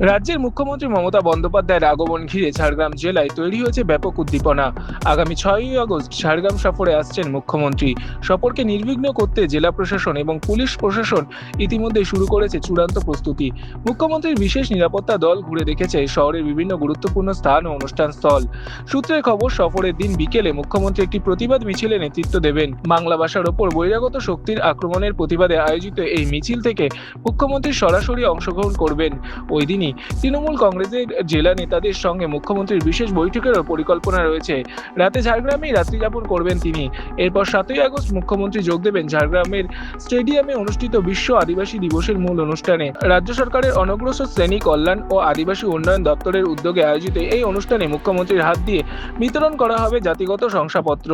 রাজ্যের মুখ্যমন্ত্রী মমতা বন্দ্যোপাধ্যায়ের আগমন ঘিরে ঝাড়গ্রাম জেলায় তৈরি হয়েছে ব্যাপক উদ্দীপনা। আগামী ছয়ই আগস্ট ঝাড়গ্রাম সফরে আসছেন মুখ্যমন্ত্রী। সফরকে নির্বিঘ্ন করতে জেলা প্রশাসন এবং পুলিশ প্রশাসন ইতিমধ্যে শুরু করেছে চূড়ান্ত প্রস্তুতি। মুখ্যমন্ত্রীর বিশেষ নিরাপত্তা দল ঘুরে দেখেছে শহরের বিভিন্ন গুরুত্বপূর্ণ স্থান ও অনুষ্ঠান স্থল। সূত্রের খবর, সফরের দিন বিকেলে মুখ্যমন্ত্রী একটি প্রতিবাদ মিছিলে নেতৃত্ব দেবেন। বাংলা ভাষার ওপর বহিরাগত শক্তির আক্রমণের প্রতিবাদে আয়োজিত এই মিছিল থেকে মুখ্যমন্ত্রী সরাসরি অংশগ্রহণ করবেন। ওই দিনই তৃণমূল কংগ্রেসের জেলা নেতাদের সঙ্গে মুখ্যমন্ত্রীর বিশেষ বৈঠকেরও পরিকল্পনা রয়েছে। রাতে ঝাড়গ্রামেই রাত্রিযাপন করবেন তিনি। এরপর সাতই আগস্ট মুখ্যমন্ত্রী যোগ দেবেন ঝাড়গ্রামের স্টেডিয়ামে অনুষ্ঠিত বিশ্ব আদিবাসী দিবসের মূল অনুষ্ঠানে। রাজ্য সরকারের অনগ্রসর শ্রেণি কল্যাণ ও আদিবাসী উন্নয়ন দপ্তরের উদ্যোগে আয়োজিত এই অনুষ্ঠানে মুখ্যমন্ত্রীর হাত দিয়ে বিতরণ করা হবে জাতিগত শংসাপত্র।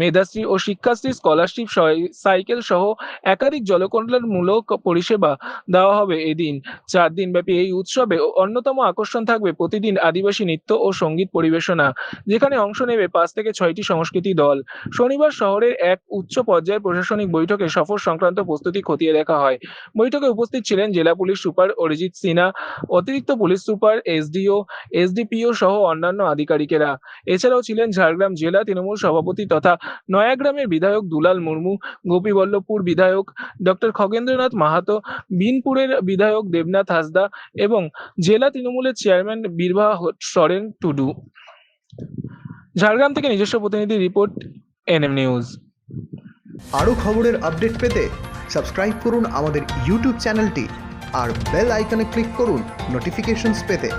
মেধাশ্রী ও শিক্ষাশ্রী স্কলারশিপ সাইকেল সহ একাধিক জলকল্যাণমূলক পরিষেবা দেওয়া হবে এদিন। চার দিনব্যাপী এই উৎসবে অন্যতম আকর্ষণ থাকবে প্রতিদিন আদিবাসী নৃত্য ও সংগীত পরিবেশনা, যেখানে অংশ নেবে পাঁচ থেকে ছয়টি সংস্কৃতি দল। শনিবার শহরের এক উচ্চ পর্যায়ের প্রশাসনিক বৈঠকে সফর সংক্রান্ত প্রস্তুতি খতিয়ে দেখা হয়। বৈঠকে উপস্থিত ছিলেন জেলা পুলিশ সুপার অরিজিৎ সিনহা, অতিরিক্ত পুলিশ সুপার এসডিও, এসডিপিও সহ অন্যান্য আধিকারিকেরা। এছাড়াও ছিলেন ঝাড়গ্রাম জেলা তৃণমূল সভাপতি তথা নয়াগ্রামের বিধায়ক দুলাল মুর্মু, গোপীবল্লভপুর বিধায়ক ডক্টর খগেন্দ্রনাথ মাহাতো, বিনপুরের বিধায়ক দেবনাথ হাসদা এবং জেলা তৃণমূলের চেয়ারম্যান বীরভা সরেন টুডু। ঝাড়গ্রাম থেকে নিজস্ব প্রতিনিধি রিপোর্ট, এনএম নিউজ। আরও খবরের আপডেট পেতে সাবস্ক্রাইব করুন আমাদের ইউটিউব চ্যানেলটি আর বেল আইকনে ক্লিক করুন নোটিফিকেশনস পেতে।